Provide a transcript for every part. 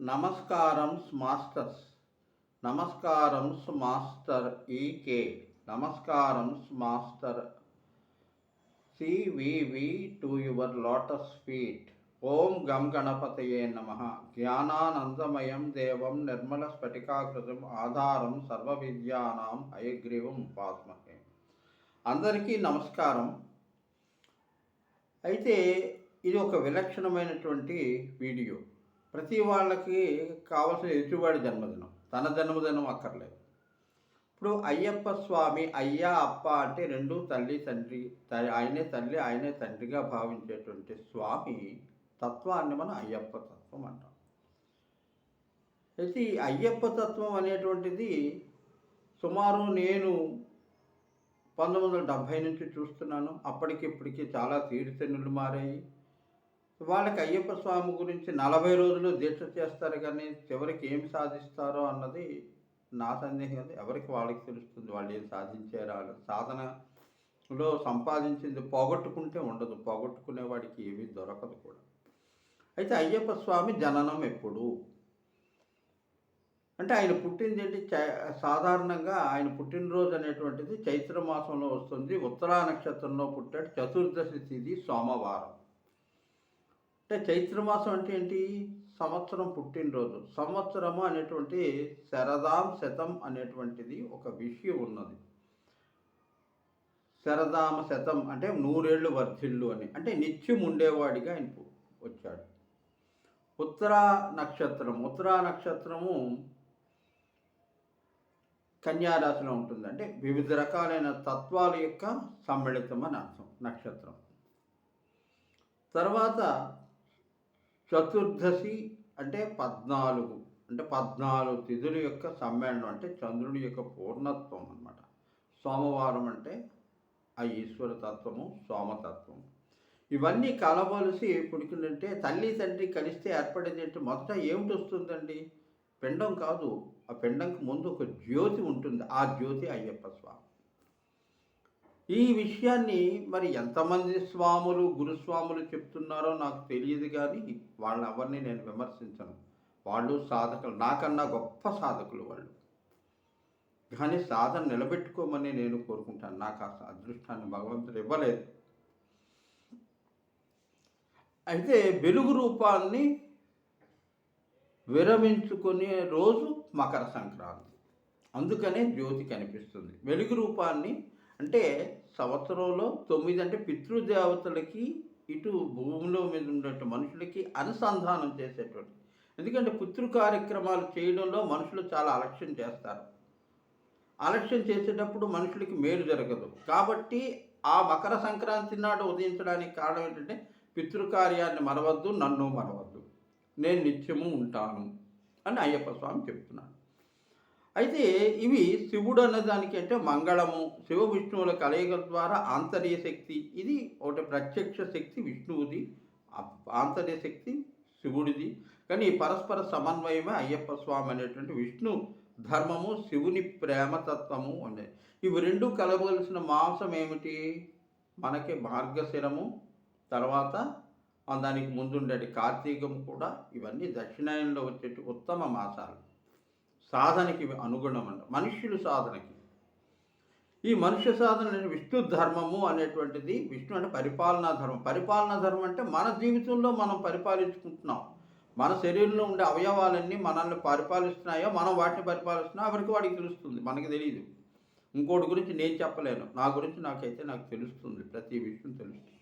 నమస్కారం మాస్టర్స్. నమస్కారం master E నమస్కారం master. CVV to your lotus feet ఓం గం గణపతయే నమ. జ్ఞానానందమయం దేవం నిర్మల స్ఫటికాకృతం ఆధారం సర్వ విద్యానాం హయగ్రీవం పాస్మహే అందరికీ నమస్కారం. అయితే ఇది ఒక విలక్షణమైనటువంటి వీడియో. ప్రతి వాళ్ళకి కావలసిన ఎదుటివాడి జన్మదినం. తన జన్మదినం అక్కర్లేదు. ఇప్పుడు అయ్యప్ప స్వామి అయ్యా అప్ప అంటే రెండు తల్లి తండ్రి ఆయనే తల్లి ఆయనే తండ్రిగా భావించేటువంటి స్వామి తత్వాన్ని మనం అయ్యప్ప తత్వం అంటాం. అయితే ఈ అయ్యప్ప తత్వం అనేటువంటిది సుమారు నేను పంతొమ్మిది వందల డెబ్భై నుంచి చూస్తున్నాను. అప్పటికిప్పటికీ చాలా తీరుతెన్నులు మారాయి. వాళ్ళకి అయ్యప్ప స్వామి గురించి నలభై రోజులు దీక్ష చేస్తారు కానీ చివరికి ఏం సాధిస్తారో అన్నది నా సందేహం ఎవరికి వాళ్ళకి తెలుస్తుంది వాళ్ళు ఏం సాధించారా సాధనలో సంపాదించింది పోగొట్టుకుంటే ఉండదు. పోగొట్టుకునే వాడికి ఏమీ దొరకదు కూడా. అయితే అయ్యప్ప స్వామి జననం ఎప్పుడు? అంటే ఆయన పుట్టింది ఏంటి? చై- సాధారణంగా ఆయన పుట్టినరోజు అనేటువంటిది చైత్ర మాసంలో వస్తుంది. ఉత్తరా నక్షత్రంలో పుట్టాడు. చతుర్దశి తిథి సోమవారం. అంటే చైత్రమాసం అంటే ఏంటి? సంవత్సరం పుట్టినరోజు. సంవత్సరము అనేటువంటి శరదాం శతం అనేటువంటిది ఒక విషయం ఉన్నది. శరదామ శతం అంటే నూరేళ్ళు వర్ధిల్లు అని. అంటే నిత్యం ఉండేవాడిగా ఆయన వచ్చాడు. ఉత్తరా నక్షత్రం ఉత్తరా నక్షత్రము కన్యారాశిలో ఉంటుంది. అంటే వివిధ రకాలైన తత్వాల యొక్క సమ్మిళితం అని అర్థం నక్షత్రం. తర్వాత చతుర్దశి అంటే పద్నాలుగు అంటే పద్నాలుగు తిథుల యొక్క సమ్మేళనం అంటే చంద్రుని యొక్క పూర్ణత్వం అన్నమాట. సోమవారం అంటే ఆ ఈశ్వర తత్వము సోమతత్వము. ఇవన్నీ కలవలసి పుడికిందంటే తల్లి తండ్రి కలిస్తే ఏర్పడేది ఏంటి మొదట ఏమిటి వస్తుందండి? పిండం కాదు ఆ పిండంకి ముందు ఒక జ్యోతి ఉంటుంది ఆ జ్యోతి అయ్యప్ప స్వామి. ఈ విషయాన్ని మరి ఎంతమంది స్వాములు గురుస్వాములు చెప్తున్నారో నాకు తెలియదు కానీ వాళ్ళని ఎవరిని నేను విమర్శించను. వాళ్ళు సాధకులు నాకన్నా గొప్ప సాధకులు వాళ్ళు. కానీ సాధన నిలబెట్టుకోమని నేను కోరుకుంటాను. నాకు ఆ అదృష్టాన్ని భగవంతుడు ఇవ్వలేదు. అయితే వెలుగు రూపాన్ని విరమించుకునే రోజు మకర సంక్రాంతి. అందుకనే జ్యోతి కనిపిస్తుంది. వెలుగు రూపాన్ని అంటే సంవత్సరంలో తొమ్మిది అంటే పితృదేవతలకి ఇటు భూమిలో మీద ఉన్నట్టు మనుషులకి అనుసంధానం చేసేటువంటి. ఎందుకంటే పితృ కార్యక్రమాలు చేయడంలో మనుషులు చాలా అలక్ష్యం చేస్తారు. అలక్ష్యం చేసేటప్పుడు మనుషులకి మేలు జరగదు. కాబట్టి ఆ మకర సంక్రాంతి నాడు ఉదయించడానికి కారణం ఏంటంటే పితృకార్యాన్ని మరవద్దు నన్ను మరవద్దు. నేను నిత్యము ఉంటాను అని అయ్యప్ప స్వామి చెప్తున్నాను అయితే ఇవి శివుడు అన్నదానికి అంటే మంగళము. శివ విష్ణువుల కలయిక ద్వారా ఆంతర్య శక్తి. ఇది ఒకటి ప్రత్యక్ష శక్తి విష్ణువుది. ఆంతర్య శక్తి శివుడిది. కానీ ఈ పరస్పర సమన్వయమే అయ్యప్ప స్వామి అనేటువంటి విష్ణు ధర్మము శివుని ప్రేమతత్వము ఉన్నాయి ఇవి రెండు కలవలసిన మాంసం ఏమిటి? మనకి మార్గశిరము తర్వాత దానికి ముందుండేటి కార్తీకం కూడా. ఇవన్నీ దక్షిణాయనంలో వచ్చేటి ఉత్తమ మాసాలు. సాధనకి అనుగుణమంట మనుష్యులు సాధనకి. ఈ మనుష్య సాధన విష్ణు ధర్మము అనేటువంటిది విష్ణు అంటే పరిపాలనా ధర్మం. పరిపాలనా ధర్మం అంటే మన జీవితంలో మనం పరిపాలించుకుంటున్నాం. మన శరీరంలో ఉండే అవయవాలన్నీ మనల్ని పరిపాలిస్తున్నాయో మనం వాటిని పరిపాలిస్తున్నా ఎవరికి వాడికి తెలుస్తుంది? మనకి తెలియదు ఇంకోటి గురించి నేను చెప్పలేను. నా గురించి నాకైతే నాకు తెలుస్తుంది. ప్రతి విషయం తెలుస్తుంది.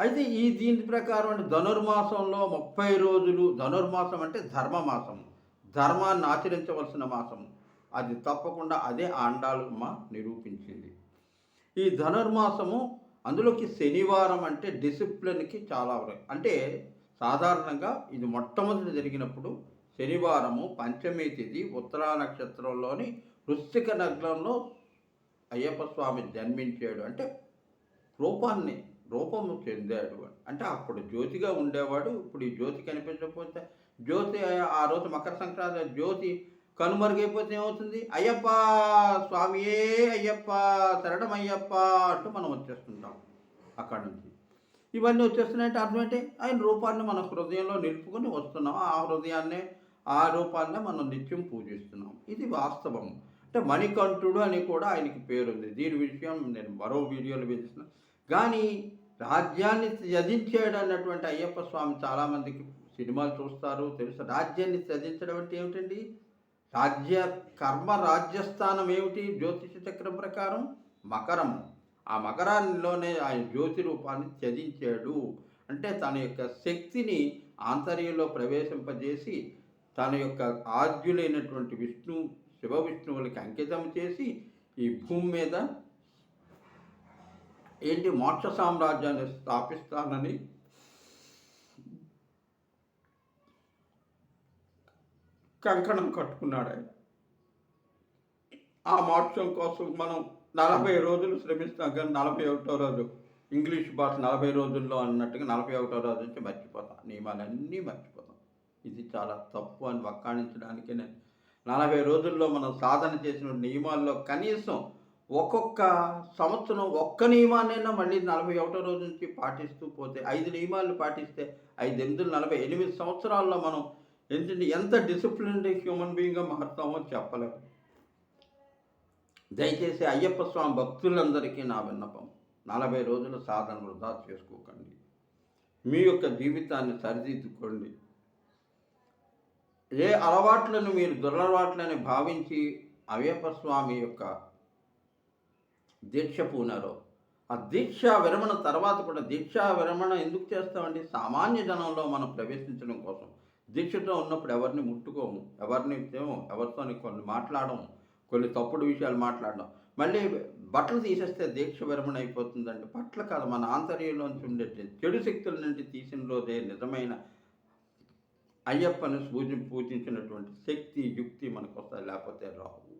అయితే ఈ దీని ప్రకారం అంటే ధనుర్మాసంలో ముప్పై రోజులు ధనుర్మాసం అంటే ధర్మమాసం ధర్మాన్ని ఆచరించవలసిన మాసం అది తప్పకుండా అదే ఆండాలమ్మ నిరూపించింది. ఈ ధనుర్మాసము అందులోకి శనివారం అంటే డిసిప్లిన్కి చాలా అంటే సాధారణంగా ఇది మొట్టమొదటి జరిగినప్పుడు శనివారము పంచమి తిథి ఉత్తరా నక్షత్రంలోని వృశ్చిక నగ్నంలో అయ్యప్ప స్వామి జన్మించాడు. అంటే రూపాన్ని రూపము చెందాడు అంటే అప్పుడు జ్యోతిగా ఉండేవాడు ఇప్పుడు ఈ జ్యోతి కనిపించకపోతే జ్యోతి ఆ రోజు మకర సంక్రాంతి జ్యోతి కనుమరుగైపోతే ఏమవుతుంది? అయ్యప్ప స్వామియే అయ్యప్ప శరణం అయ్యప్ప అంటూ మనం వచ్చేస్తుంటాం అక్కడ నుంచి. ఇవన్నీ వచ్చేస్తున్నాయంటే అర్థం ఏంటి? ఆయన రూపాన్ని మన హృదయంలో నిలుపుకొని వస్తున్నాం. ఆ హృదయాన్నే ఆ రూపాన్నే మనం నిత్యం పూజిస్తున్నాం. ఇది వాస్తవం. అంటే మణికంఠుడు అని కూడా ఆయనకి పేరుంది. దీని విషయం నేను మరో వీడియోలో వేసిన కానీ రాజ్యాన్ని త్యజించాడు అన్నటువంటి అయ్యప్ప స్వామి చాలామందికి సినిమాలు చూస్తారు తెలుసు. రాజ్యాన్ని త్యజించడం అంటే ఏమిటండి? రాజ్య కర్మ రాజ్యస్థానం ఏమిటి? జ్యోతిష చక్రం ప్రకారం మకరం. ఆ మకరాల్లోనే ఆయన జ్యోతి రూపాన్ని త్యజించాడు. అంటే తన యొక్క శక్తిని ఆంతర్యంలో ప్రవేశింపజేసి తన యొక్క ఆద్యులైనటువంటి విష్ణు శివ విష్ణువులకి అంకితం చేసి ఈ భూమి మీద ఏంటి మోక్ష సామ్రాజ్యాన్ని స్థాపిస్తానని? కంకణం కట్టుకున్నాడు ఆ మోక్షం కోసం మనం నలభై రోజులు శ్రమిస్తాం కానీ నలభై ఒకటో రోజు ఇంగ్లీష్ భాష నలభై రోజుల్లో అన్నట్టుగా నలభై ఒకటో రోజు నుంచి మర్చిపోతాం. నియమాలన్నీ మర్చిపోతాం. ఇది చాలా తప్పు అని వక్కాణించడానికి నేను నలభై రోజుల్లో మనం సాధన చేసిన నియమాల్లో కనీసం ఒక్కొక్క సంవత్సరం ఒక్క నియమాన్నైనా మళ్ళీ నలభై ఒకటో రోజు నుంచి పాటిస్తూ పోతే ఐదు నియమాలు పాటిస్తే ఐదు ఎనిమిది నలభై ఎనిమిది సంవత్సరాల్లో మనం ఏంటంటే ఎంత డిసిప్లిన్డ్ హ్యూమన్ బీయింగ్గా మారుతామో చెప్పలేము దయచేసి అయ్యప్ప స్వామి భక్తులందరికీ నా విన్నపం. నలభై రోజుల సాధన వృధా చేసుకోకండి. మీ యొక్క జీవితాన్ని సరిదిద్దుకోండి. ఏ అలవాట్లను మీరు దురలవాట్లని భావించి అయ్యప్ప స్వామి యొక్క దీక్ష పూనారో ఆ దీక్ష విరమణ తర్వాత కూడా దీక్షా విరమణ ఎందుకు చేస్తామండి? సామాన్య జనంలో మనం ప్రవేశించడం కోసం. దీక్షతో ఉన్నప్పుడు ఎవరిని ముట్టుకోము ఎవరిని ఎవరితో కొన్ని మాట్లాడము కొన్ని తప్పుడు విషయాలు మాట్లాడడం. మళ్ళీ బట్టలు తీసేస్తే దీక్ష విరమణ అయిపోతుందండి. బట్టలు కాదు మన ఆంతర్యంలోంచి ఉండే చెడు శక్తుల నుండి తీసిన రోజే నిజమైన అయ్యప్పని పూజ పూజించినటువంటి శక్తి యుక్తి మనకు వస్తాయి లేకపోతే రావు.